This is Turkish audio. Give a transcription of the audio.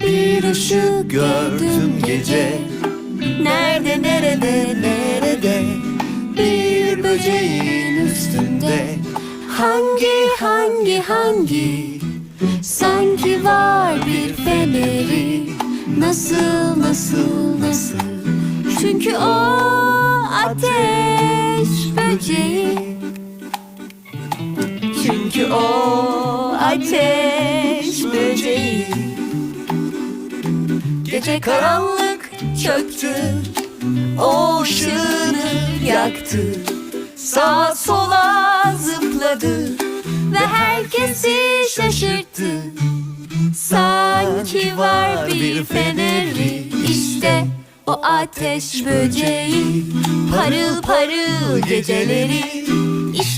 Bir ışık gördüm gece. Nerede nerede nerede? Bir böceğin üstünde. Hangi hangi hangi? Sanki var bir feneri. Nasıl nasıl nasıl? Çünkü o ateş böceği Çünkü o ateş böceği. Gece karanlık çöktü O ışığını yaktı. Sağa sola zıpladı Ve herkesi şaşırttı. Sanki var bir feneri İşte o ateş böceği. Parıl parıl geceleri İşte